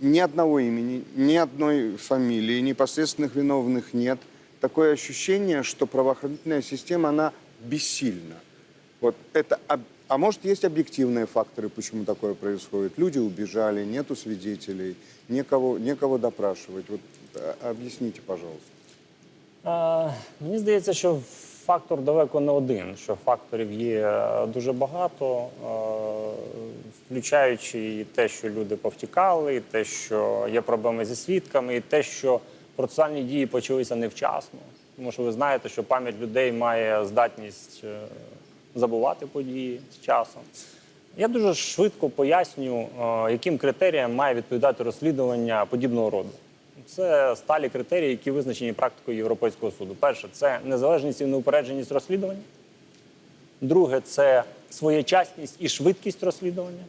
ни одного имени, ни одной фамилии, непосредственных виновных нет. Такое ощущение, что правоохранительная система, она бессильна. Вот это, об- а может, есть объективные факторы, почему такое происходит? Люди убежали, нету свидетелей, некого, некого допрашивать. Вот а, объясните, пожалуйста. Е, Мені здається, що фактор далеко не один, що факторів є е, дуже багато, е, включаючи і те, що люди повтікали, і те, що є проблеми зі свідками, і те, що процесуальні дії почалися невчасно. Тому що ви знаєте, що пам'ять людей має здатність е, забувати події з часом. Я дуже швидко поясню, е, яким критеріям має відповідати розслідування подібного роду. Це сталі критерії, які визначені практикою Європейського суду. Перше це незалежність і неупередженість розслідування. Друге це своєчасність і швидкість розслідування.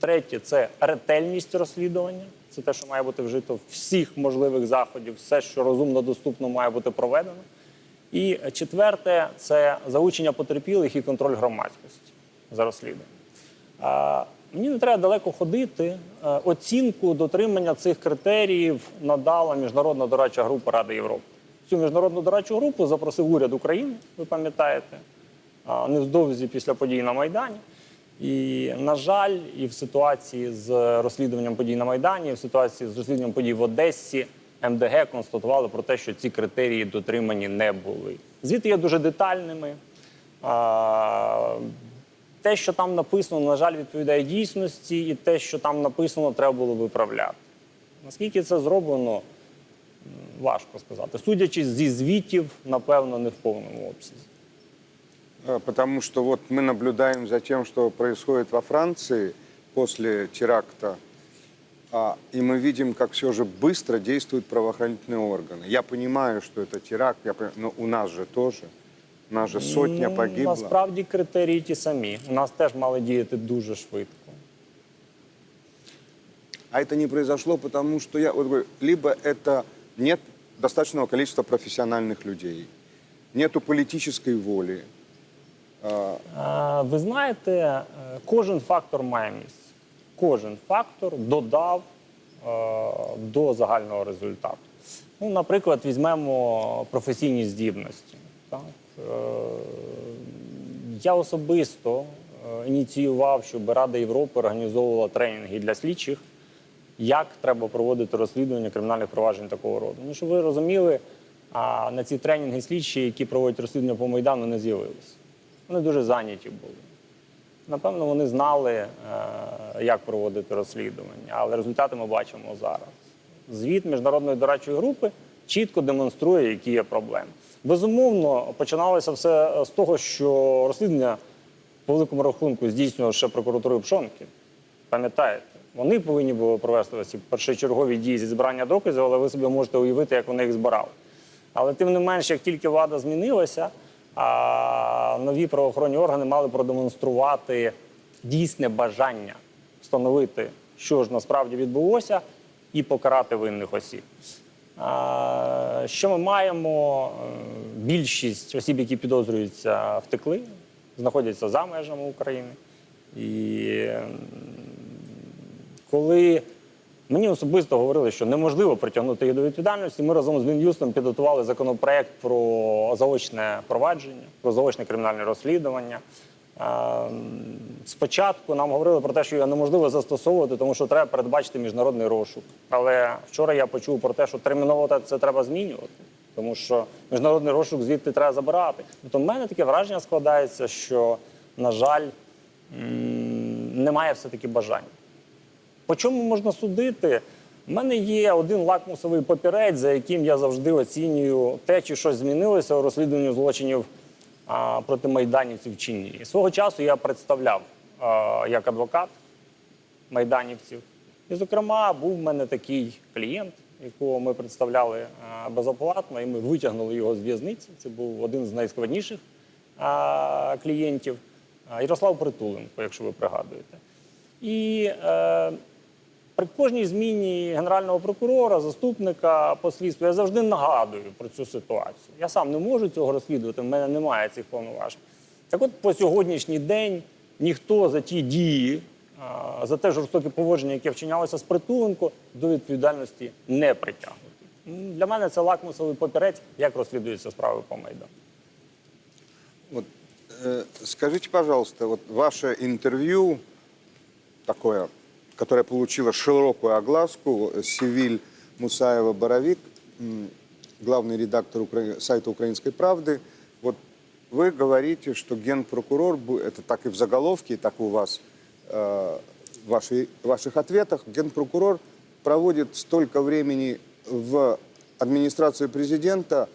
Третє це ретельність розслідування. Це те, що має бути вжито всіх можливих заходів, все, що розумно доступно, має бути проведено. І четверте це залучення потерпілих і контроль громадськості за розслідуванням. Мені не треба далеко ходити. Оцінку дотримання цих критеріїв надала міжнародна дорадча група Ради Європи. Цю міжнародну дорадчу групу запросив уряд України, ви пам'ятаєте, а, невдовзі після подій на Майдані. І, на жаль, і в ситуації з розслідуванням подій на Майдані, і в ситуації з розслідуванням подій в Одесі, МДГ констатували про те, що ці критерії дотримані не були. Звіти є дуже детальними. Те, що там написано, на жаль, відповідає дійсності, і те, що там написано, треба було виправляти. Наскільки це зроблено, важко сказати. Судячи зі звітів, напевно, не в повному обсязі. А, Потому что вот мы наблюдаем за тем, что происходит во Франции после теракта, а, и мы видим, как все же быстро действуют правоохранительные органы. Я понимаю, что это теракт, я понимаю, но у нас же тоже. У нас же сотня Ну, погибла. Насправді критерії ті самі. У нас теж мали діяти дуже швидко. А это не произошло, потому что я вот говорю, либо это нет достаточного количества профессиональных людей, нету политической воли. ви знаєте, е, кожен фактор має місце. Кожен фактор додав е, до загального результату. Ну, наприклад, візьмемо професійні здібності. Так? Е, Я особисто ініціював, щоб Рада Європи організовувала тренінги для слідчих, як треба проводити розслідування кримінальних проваджень такого роду. Ну, щоб ви розуміли, на ці тренінги слідчі, які проводять розслідування по Майдану, не з'явилися. Вони дуже зайняті були. Напевно, вони знали, е, як проводити розслідування, але результати ми бачимо зараз. Звіт міжнародної дорадчої групи чітко демонструє, які є проблеми. Безумовно, починалося все з того, що розслідування по великому рахунку здійснював ще прокуратурою Пшонки. Пам'ятаєте, вони повинні були провести ці першочергові дії зі збирання доказів, але ви собі можете уявити, як вони їх збирали. Але тим не менш, як тільки влада змінилася, а нові правоохоронні органи мали продемонструвати дійсне бажання встановити, що ж насправді відбулося, і покарати винних осіб. А, Що ми маємо? Е, Більшість осіб, які підозрюються, втекли, знаходяться за межами України. І коли мені особисто говорили, що неможливо притягнути їх до відповідальності, ми разом з Мін'юстом підготували законопроект про заочне провадження, про заочне кримінальне розслідування. Ем, Спочатку нам говорили про те, що його неможливо застосовувати, тому що треба передбачити міжнародний розшук. Але вчора я почув про те, що терміново це треба змінювати, тому що міжнародний розшук звідти треба забирати. Тобто в мене таке враження складається, що, на жаль, немає все-таки бажання. По чому можна судити? У мене є один лакмусовий папірець, за яким я завжди оцінюю те, чи щось змінилося у розслідуванні злочинів а, проти майданівців чи ні. Свого часу я представляв а, як адвокат майданівців. І, зокрема, був в мене такий клієнт, якого ми представляли а, безоплатно, і ми витягнули його з в'язниці. Це був один з найскладніших а, клієнтів а, Ярослав Притуленко, якщо ви пригадуєте. І е, при кожній зміні генерального прокурора, заступника по слідству, я завжди нагадую про цю ситуацію. Я сам не можу цього розслідувати, в мене немає цих повноважень. Так от по сьогоднішній день ніхто за ті дії, за те жорстоке поводження, яке вчинялося з Притуленко, до відповідальності не притягнуті. М, Для мене це лакмусовий папірець, як розслідуються справи по Майдану. Э, скажите, пожалуйста, вот ваше интервью такое, которое получило широкую огласку, Севиль Мусаева Боровик, м, главный редактор Укра- сайта «Украинской правды», вот вы говорите, что генпрокурор, это так и в заголовке, и так у вас э, в вашей- ваших ответах, генпрокурор проводит столько времени в администрации президента,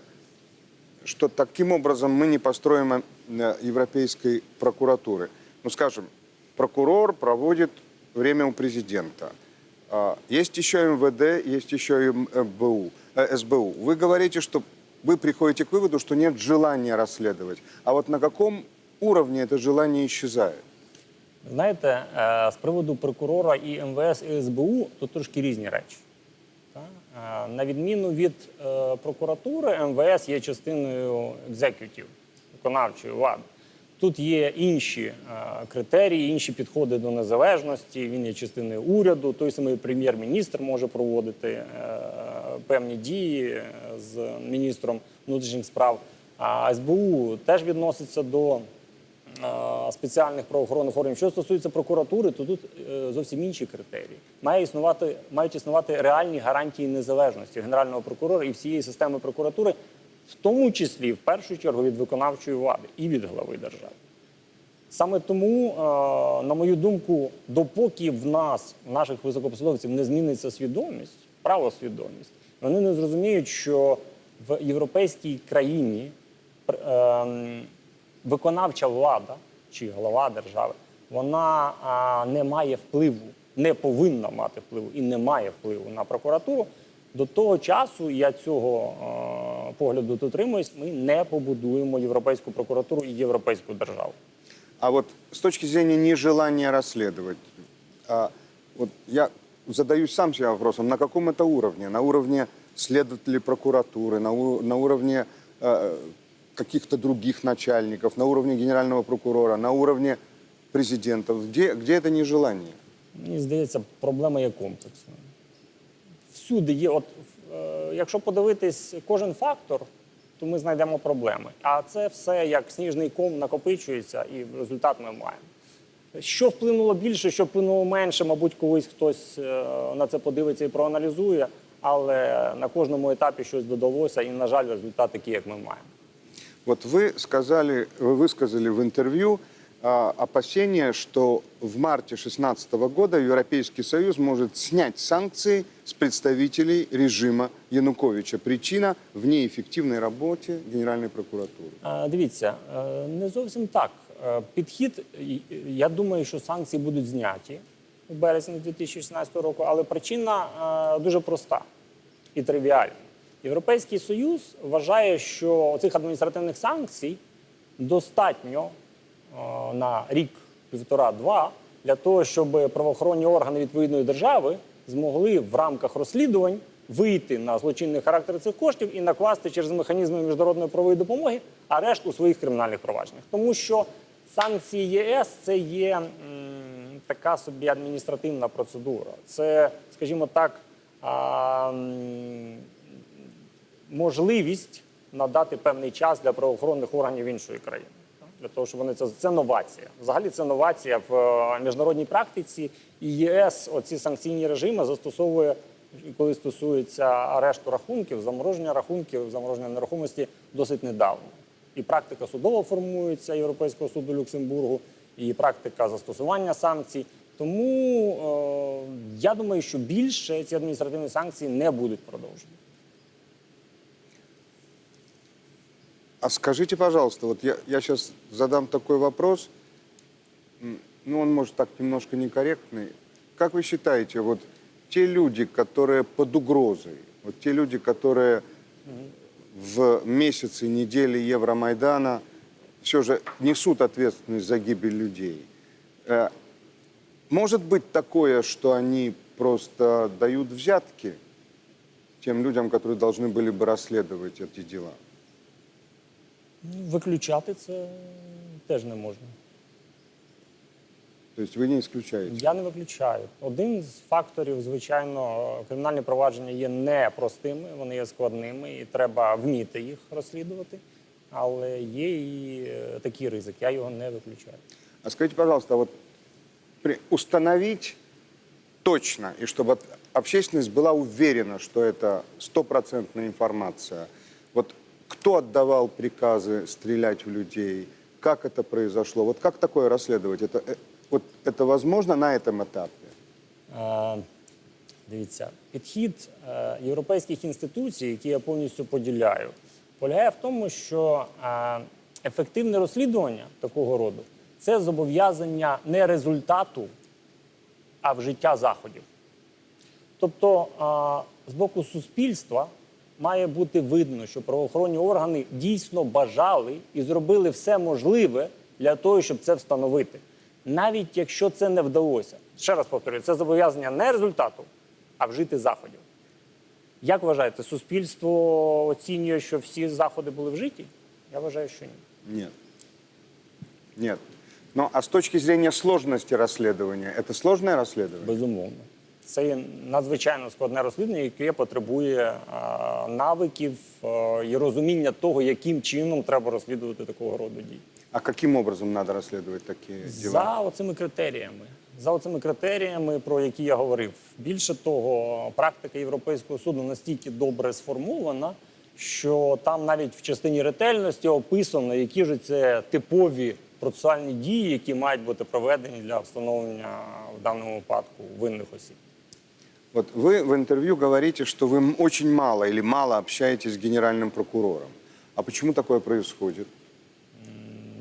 что таким образом мы не построим э, европейской прокуратуры. Ну, скажем, прокурор проводит время у президента. А, Есть еще МВД, есть еще и МБУ, э, СБУ. Вы говорите, что вы приходите к выводу, что нет желания расследовать. А вот на каком уровне это желание исчезает? Знаєте, е, з приводу прокурора і МВС і СБУ тут трошки різні речі. Та? Е, На відміну від е, прокуратури, МВС є частиною екзекютів, виконавчої влади. Тут є інші е, критерії, інші підходи до незалежності. Він є частиною уряду. Той самий прем'єр-міністр може проводити е, певні дії е, з міністром внутрішніх справ. А СБУ теж відноситься до спеціальних правоохоронних органів. Що стосується прокуратури, то тут зовсім інші критерії. Має існувати, мають існувати реальні гарантії незалежності генерального прокурора і всієї системи прокуратури, в тому числі в першу чергу від виконавчої влади і від глави держави. Саме тому, е, на мою думку, допоки в нас, в наших високопосадовців, не зміниться свідомість, правосвідомість, вони не зрозуміють, що в європейській країні ем, виконавча влада чи глава держави, вона не має впливу, не повинна мати впливу і не має впливу на прокуратуру. До того часу я цього е, погляду дотримуюсь. Ми не побудуємо європейську прокуратуру і європейську державу. А вот с точки зрения нежелания расследовать, а, вот я задаюсь сам себе вопросом, на каком это уровне? На уровне следователей прокуратуры, на, у- на уровне э, каких-то других начальников, на уровне генерального прокурора, на уровне президента? Где, где это нежелание? Мені здається, проблема є комплексною. Всюди є, от е, якщо подивитись кожен фактор, то ми знайдемо проблеми. А це все як сніжний ком накопичується, і результат ми маємо. Що вплинуло більше, що вплинуло менше, мабуть, колись хтось е, на це подивиться і проаналізує, але на кожному етапі щось додалося, і, на жаль, результат такий, як ми маємо. Вот вы сказали, вы высказали в интервью а, опасение, что в марте 2016 года Европейский Союз может снять санкции с представителей режима Януковича. Причина в неэффективной работе Генеральной прокуратуры. Е, Дивіться, е, не зовсім так. Е, Підхід, я думаю, що санкції будуть зняті у березні 2016 року, але причина е, дуже проста і тривіальна. Європейський Союз вважає, що цих адміністративних санкцій достатньо на рік, півтора-два для того, щоб правоохоронні органи відповідної держави змогли в рамках розслідувань вийти на злочинний характер цих коштів і накласти через механізми міжнародної правової допомоги арешт у своїх кримінальних провадженнях. Тому що санкції ЄС це є така собі адміністративна процедура. Це, скажімо так, можливість надати певний час для правоохоронних органів іншої країни. Для того, щоб вони це, це новація. Взагалі це новація в е, міжнародній практиці. І ЄС оці санкційні режими застосовує, коли стосується арешту рахунків, замороження рахунків, замороження нерухомості досить недавно. І практика судова формується Європейського суду Люксембургу, і практика застосування санкцій. Тому е, я думаю, що більше ці адміністративні санкції не будуть продовжені. А скажите, пожалуйста, вот я, я сейчас задам такой вопрос, ну он может так немножко некорректный. Как вы считаете, вот те люди, которые под угрозой, вот те люди, которые в месяцы, недели Евромайдана все же несут ответственность за гибель людей, э, может быть такое, что они просто дают взятки тем людям, которые должны были бы расследовать эти дела? Ну, Виключати це теж не можна. То есть вы не исключаете? Я не виключаю. Один з факторів, звичайно, кримінальні провадження є непростими, вони є складними, і треба вміти їх розслідувати. Але є і е, такий ризик, я його не виключаю. А скажите, пожалуйста, вот при- установить точно, и чтобы от- общественность была уверена, что это стопроцентная информация. Вот кто отдавал приказы стрелять в людей, как это произошло, вот как такое расследовать? Это, э, вот это возможно на этом этапе? Е, Дивіться, підхід е, європейських інституцій, які я повністю поділяю, полягає в тому, що е, ефективне розслідування такого роду це зобов'язання не результату, а вжиття заходів. Тобто е, з боку суспільства має бути видно, що правоохоронні органи дійсно бажали і зробили все можливе для того, щоб це встановити. Навіть якщо це не вдалося. Ще раз повторюю, це зобов'язання не результату, а вжити заходів. Як вважаєте, суспільство оцінює, що всі заходи були вжиті? Я вважаю, що ні. Нет. Нет. Ну, а с точки зрения сложности расследования, это сложное расследование? Безумовно. Це є надзвичайно складне розслідування, яке потребує е, навиків е, і розуміння того, яким чином треба розслідувати такого роду дії. А каким образом надо расследовать такие дела? За оцими критеріями. За оцими критеріями, про які я говорив. Більше того, практика Європейського суду настільки добре сформована, що там навіть в частині ретельності описано, які ж це типові процесуальні дії, які мають бути проведені для встановлення в даному випадку винних осіб. Вот вы в интервью говорите, что вы очень мало или мало общаетесь с генеральным прокурором. А почему такое происходит?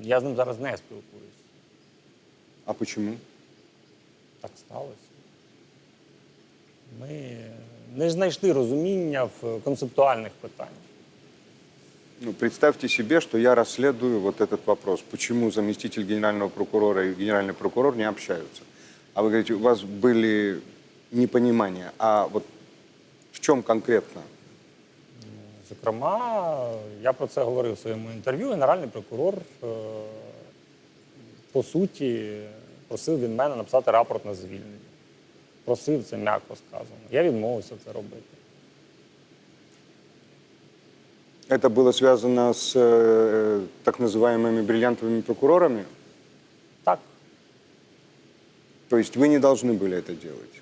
Я з ним зараз не спілкуюсь. А почему? Так сталося. Ми не знайшли розуміння в концептуальних питаннях. Ну, представьте себе, что я расследую вот этот вопрос. Почему заместитель генерального прокурора и генеральный прокурор не общаются? А вы говорите, у вас были непонимания. А вот в чем конкретно? Зокрема, я про це говорив в своєму інтерв'ю. Генеральний прокурор, е, по суті, просив від мене написати рапорт на звільнення. Просив це м'яко сказано. Я відмовився це робити. Это было связано с э, так называемыми бриллиантовыми прокурорами? Так, То есть вы не должны были это делать?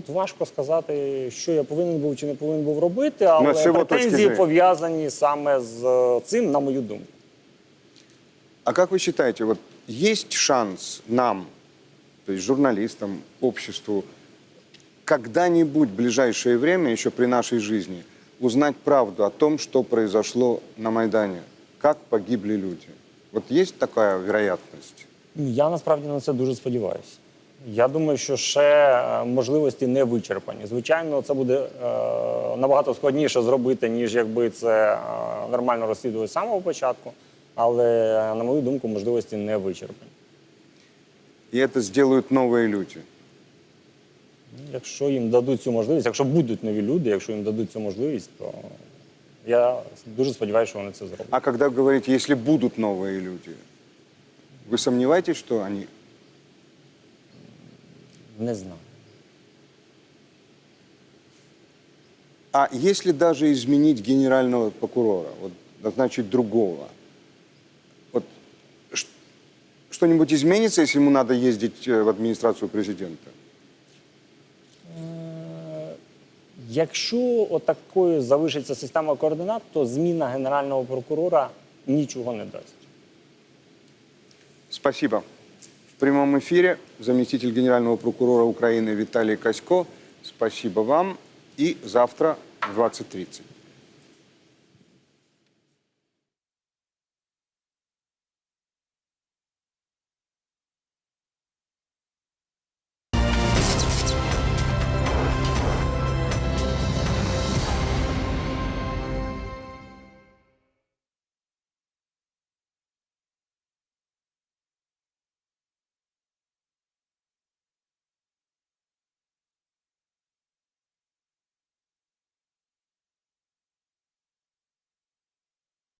Тут важко сказати, що я повинен був чи не повинен був робити, але з претензії пов'язані саме з е, цим, на мою думку. А как вы считаете, вот есть шанс нам, то есть журналистам, обществу, когда-нибудь в ближайшее время, еще при нашей жизни, узнать правду о том, что произошло на Майдане? Как погибли люди? Вот есть такая вероятность? Ну, Я насправді на це дуже сподіваюся. Я думаю, що ще е, можливості не вичерпані. Звичайно, це буде е, набагато складніше зробити, ніж якби це е, нормально розслідувати з самого початку. Але, на мою думку, можливості не вичерпані. И это сделают новые люди. Ну, Якщо їм дадуть цю можливість, якщо будуть нові люди, якщо їм дадуть цю можливість, то я дуже сподіваюся, що вони це зроблять. А когда вы говорите, если будут новые люди, вы сомневаетесь, что они... Не знаю. А если даже изменить генерального прокурора, вот назначить другого, вот что-нибудь изменится, если ему надо ездить э, в администрацию президента? Якщо отакою залишиться система координат, то зміна генерального прокурора нічого не дасть. Спасибо. В прямом эфире заместитель генерального прокурора Украины Виталий Косько. Спасибо вам. И завтра в 20.30.